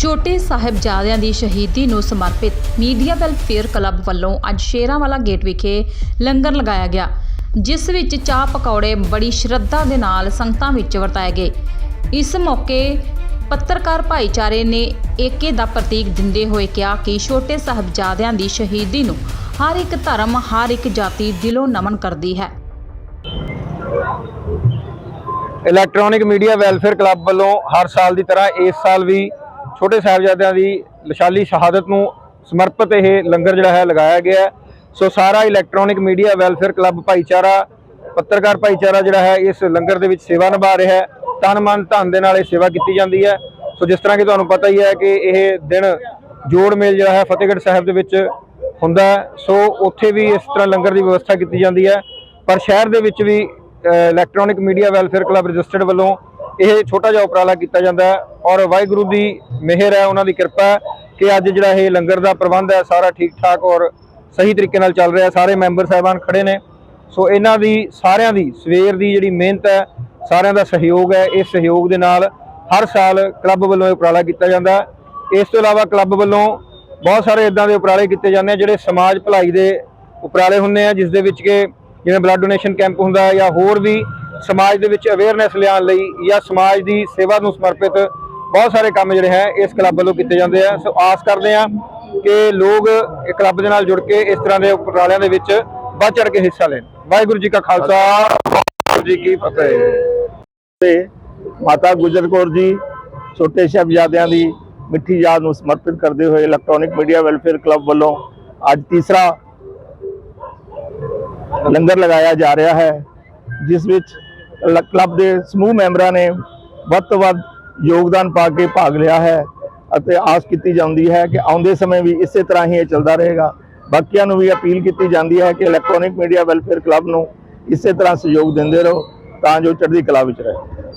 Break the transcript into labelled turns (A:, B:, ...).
A: ਛੋਟੇ ਸਾਹਿਬਜ਼ਾਦਿਆਂ ਦੀ ਸ਼ਹੀਦੀ ਨੂੰ ਸਮਰਪਿਤ ਮੀਡੀਆ ਵੈਲਫੇਅਰ ਕਲੱਬ ਵੱਲੋਂ ਅੱਜ ਸ਼ੇਰਾਂਵਾਲਾ ਗੇਟ ਵਿਖੇ ਲੰਗਰ ਲਗਾਇਆ ਗਿਆ, ਜਿਸ ਵਿੱਚ ਚਾਹ ਪਕੌੜੇ ਬੜੀ ਸ਼ਰਧਾ ਦੇ ਨਾਲ ਸੰਗਤਾਂ ਵਿੱਚ ਵਰਤਾਏ ਗਏ। ਇਸ ਮੌਕੇ ਪੱਤਰਕਾਰ ਭਾਈਚਾਰੇ ਨੇ ਏਕੇ ਦਾ ਪ੍ਰਤੀਕ ਦਿੰਦੇ ਹੋਏ ਕਿਹਾ ਕਿ ਛੋਟੇ ਸਾਹਿਬਜ਼ਾਦਿਆਂ ਦੀ ਸ਼ਹੀਦੀ ਨੂੰ ਹਰ ਇੱਕ ਧਰਮ, ਹਰ ਇੱਕ ਜਾਤੀ ਦਿਲੋਂ ਨਮਨ ਕਰਦੀ ਹੈ।
B: ਇਲੈਕਟ੍ਰੋਨਿਕ ਮੀਡੀਆ ਵੈਲਫੇਅਰ ਕਲੱਬ ਵੱਲੋਂ ਹਰ ਸਾਲ ਦੀ ਤਰ੍ਹਾਂ ਇਸ ਸਾਲ ਵੀ ਛੋਟੇ ਸਾਹਿਬਜ਼ਾਦਿਆਂ ਦੀ ਲਸ਼ਾਲੀ ਸ਼ਹਾਦਤ ਨੂੰ ਸਮਰਪਿਤ ਇਹ ਲੰਗਰ ਜਿਹੜਾ ਹੈ ਲਗਾਇਆ ਗਿਆ ਹੈ। ਸੋ ਸਾਰਾ ਇਲੈਕਟ੍ਰੋਨਿਕ ਮੀਡੀਆ, ਵੈਲਫੇਅਰ ਕਲੱਬ, ਭਾਈਚਾਰਾ, ਪੱਤਰਕਾਰ ਭਾਈਚਾਰਾ ਜਿਹੜਾ ਹੈ ਇਸ ਲੰਗਰ ਦੇ ਵਿੱਚ ਸੇਵਾ ਨਿਭਾ ਰਿਹਾ ਹੈ। ਤਨ ਮਨ ਧਨ ਦੇ ਨਾਲ ਇਹ ਸੇਵਾ ਕੀਤੀ ਜਾਂਦੀ ਹੈ। ਸੋ ਜਿਸ ਤਰ੍ਹਾਂ ਕਿ ਤੁਹਾਨੂੰ ਪਤਾ ਹੀ ਹੈ ਕਿ ਇਹ ਦਿਨ ਜੋੜ ਮੇਲ ਜਿਹੜਾ ਹੈ ਫਤਿਹਗੜ੍ਹ ਸਾਹਿਬ ਦੇ ਵਿੱਚ ਹੁੰਦਾ ਹੈ। ਸੋ ਉੱਥੇ ਵੀ ਇਸ ਤਰ੍ਹਾਂ ਲੰਗਰ ਦੀ ਵਿਵਸਥਾ ਕੀਤੀ ਜਾਂਦੀ ਹੈ। ਪਰ ਸ਼ਹਿਰ ਦੇ ਵਿੱਚ ਵੀ electronic media, welfare club registered ਵੱਲੋਂ ਇਹ ਛੋਟਾ ਜਿਹਾ ਉਪਰਾਲਾ ਕੀਤਾ ਜਾਂਦਾ ਔਰ ਵਾਹਿਗੁਰੂ ਦੀ ਮਿਹਰ ਹੈ, ਉਹਨਾਂ ਦੀ ਕਿਰਪਾ ਕਿ ਅੱਜ ਜਿਹੜਾ ਇਹ ਲੰਗਰ ਦਾ ਪ੍ਰਬੰਧ ਹੈ, ਸਾਰਾ ਠੀਕ ਠਾਕ ਔਰ ਸਹੀ ਤਰੀਕੇ ਨਾਲ ਚੱਲ ਰਿਹਾ ਸਾਰੇ ਮੈਂਬਰ ਸਾਹਿਬਾਨ ਖੜੇ ਨੇ। ਸੋ ਇਹਨਾਂ ਦੀ, ਸਾਰਿਆਂ ਦੀ, ਸਵੇਰ ਦੀ ਜਿਹੜੀ ਮਿਹਨਤ ਹੈ, ਸਾਰਿਆਂ ਦਾ ਸਹਿਯੋਗ ਹੈ। ਇਸ ਸਹਿਯੋਗ ਦੇ ਨਾਲ ਹਰ ਸਾਲ ਕਲੱਬ ਵੱਲੋਂ ਇਹ ਉਪਰਾਲਾ ਕੀਤਾ ਜਾਂਦਾ ਇਸ ਤੋਂ ਇਲਾਵਾ ਕਲੱਬ ਵੱਲੋਂ ਬਹੁਤ ਸਾਰੇ ਇਦਾਂ ਦੇ ਉਪਰਾਲੇ ਕੀਤੇ ਜਾਂਦੇ ਆ, ਜਿਹੜੇ ਸਮਾਜ ਭਲਾਈ ਦੇ ਉਪਰਾਲੇ ਹੁੰਦੇ ਆ, ਜਿਸ ਦੇ ਵਿੱਚ ਕਿ ਜਿਵੇਂ ਬਲੱਡ ਡੋਨੇਸ਼ਨ ਕੈਂਪ ਹੁੰਦਾ ਜਾਂ ਹੋਰ ਵੀ ਸਮਾਜ ਦੇ ਵਿੱਚ ਅਵੇਅਰਨੈਸ ਲਿਆਉਣ ਲਈ ਜਾਂ ਸਮਾਜ ਦੀ ਸੇਵਾ ਨੂੰ ਸਮਰਪਿਤ ਬਹੁਤ ਸਾਰੇ ਕੰਮ ਜਿਹੜੇ ਹੈ ਇਸ ਕਲੱਬ ਵੱਲੋਂ ਕੀਤੇ ਜਾਂਦੇ ਆ। ਸੋ ਆਸ ਕਰਦੇ ਆ ਕਿ ਲੋਕ ਇਹ ਕਲੱਬ ਦੇ ਨਾਲ ਜੁੜ ਕੇ ਇਸ ਤਰ੍ਹਾਂ ਦੇ ਉਪਰਾਲਿਆਂ ਦੇ ਵਿੱਚ ਵੱਧ ਚੜ ਕੇ ਹਿੱਸਾ ਲੈਣ। ਵਾਹਿਗੁਰੂ ਜੀ ਕਾ ਖਾਲਸਾ, ਵਾਹਿਗੁਰੂ ਜੀ ਕੀ ਫਤਿਹ।
C: ਤੇ ਮਾਤਾ ਗੁਜਰ ਕੌਰ ਜੀ, ਛੋਟੇ ਸਾਹਿਬਜ਼ਾਦਿਆਂ ਦੀ ਮਿੱਠੀ ਯਾਦ ਨੂੰ ਸਮਰਪਿਤ ਕਰਦੇ ਹੋਏ ਇਲੈਕਟ੍ਰੋਨਿਕ ਮੀਡੀਆ ਵੈਲਫੇਅਰ ਕਲੱਬ ਵੱਲੋਂ ਅੱਜ ਤੀਸਰਾ ਲੰਗਰ ਲਗਾਇਆ ਜਾ ਰਿਹਾ ਹੈ, ਜਿਸ ਵਿੱਚ ਕਲੱਬ ਦੇ ਸਮੂਹ ਮੈਂਬਰਾਂ ਨੇ ਵੱਧ ਤੋਂ ਵੱਧ ਯੋਗਦਾਨ ਪਾ ਕੇ ਭਾਗ ਲਿਆ ਹੈ ਅਤੇ ਆਸ ਕੀਤੀ ਜਾਂਦੀ ਹੈ ਕਿ ਆਉਂਦੇ ਸਮੇਂ ਵੀ ਇਸੇ ਤਰ੍ਹਾਂ ਹੀ ਇਹ ਚੱਲਦਾ ਰਹੇਗਾ। ਬਾਕੀਆਂ ਨੂੰ ਵੀ ਅਪੀਲ ਕੀਤੀ ਜਾਂਦੀ ਹੈ ਕਿ ਇਲੈਕਟ੍ਰੋਨਿਕ ਮੀਡੀਆ ਵੈਲਫੇਅਰ ਕਲੱਬ ਨੂੰ ਇਸੇ ਤਰ੍ਹਾਂ ਸਹਿਯੋਗ ਦਿੰਦੇ ਰਹੋ ਤਾਂ ਜੋ ਚੜ੍ਹਦੀ ਕਲਾ ਵਿੱਚ ਰਹੇ।